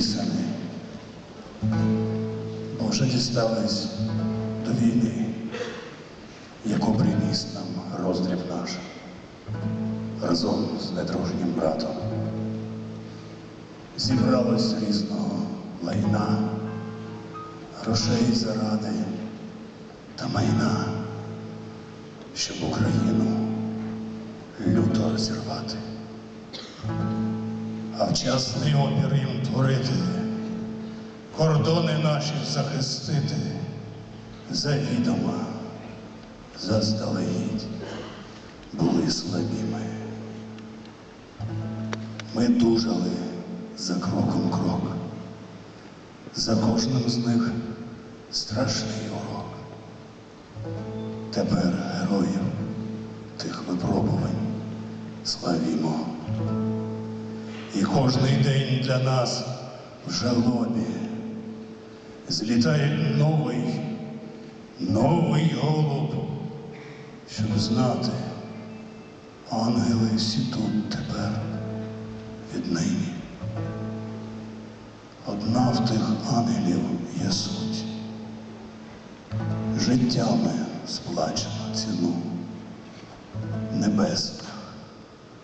й сини, бо вже дістались до війни, яку приніс нам роздріб наш разом з недружнім братом. Зібралось різного лайна, грошей заради та майна, щоб Україну люто розірвати а вчасний опір їм творити, кордони наші захистити, завідомо, заздалегідь були слабіми. Ми тужали за кроком крок, за кожним з них страшний урок. Тепер героїв тих випробувань славімо. І кожний день для нас в жалобі злітає новий, новий голуб, щоб знати, ангели всі тут тепер віднині. Одна в тих ангелів є суть, життями сплачено ціну небесних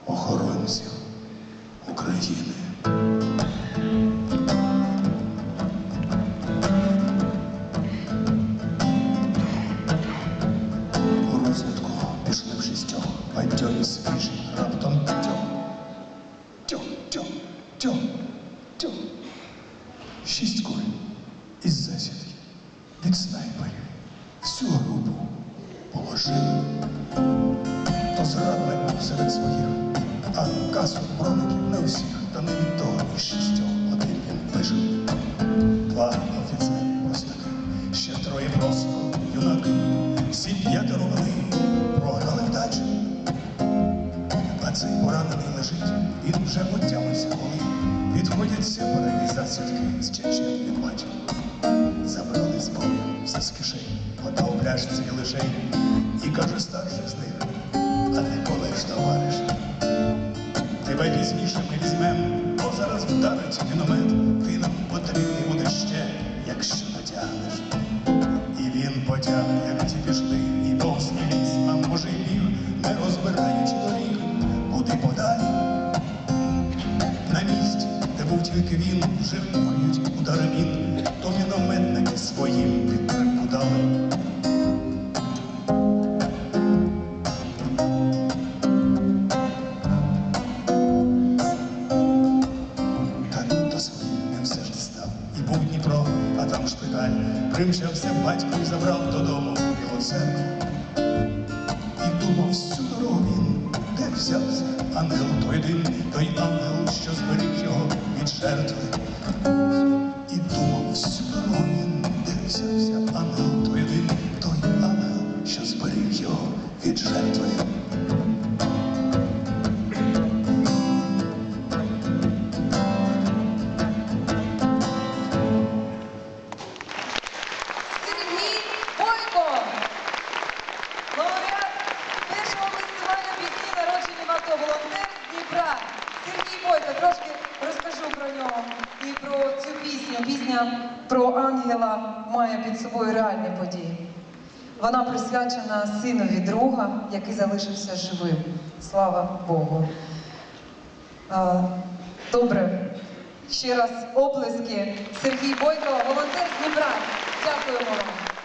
охоронців. України. У розвитку пішли в шістьох, бадьорі тьом, тьом. Шість куль із засідки від снайперів. Всю групу положили. То зрадник серед своїх, а касу броників не усіх, та не від того Цей поранений лежить, він вже отямився, коли відходять сепари і засідки. З чечен від бачив. Забрали з бою все з кишень, вода у пляшці лишень, і каже старший з них, а ти коли ж товариш? Тебе пізніше ми візьмем, бо зараз вдарить міномет, ти нам потрібний будеш ще, якщо дотягнеш. І він потяг, як ті пішли, тільки він, вже вмухають удари мін, то мінометники своїм підтримку дали. Та він до своїх не все ж став. І був Дніпро, а там шпиталь. Примчався батько і забрав додому його церкву. І думав всю дорогу він, взявся ангел той один, той ангел, що зберіг його від жертви. І думав всю дорогу він, де взявся ангел той один, той ангел, що зберіг його від жертви. Цю. Пісня про ангела має під собою реальні події. Вона присвячена синові друга, який залишився живим. Слава Богу. Добре. Ще раз оплески. Сергій Бойко, волонтер Дніпра. Дякуємо вам.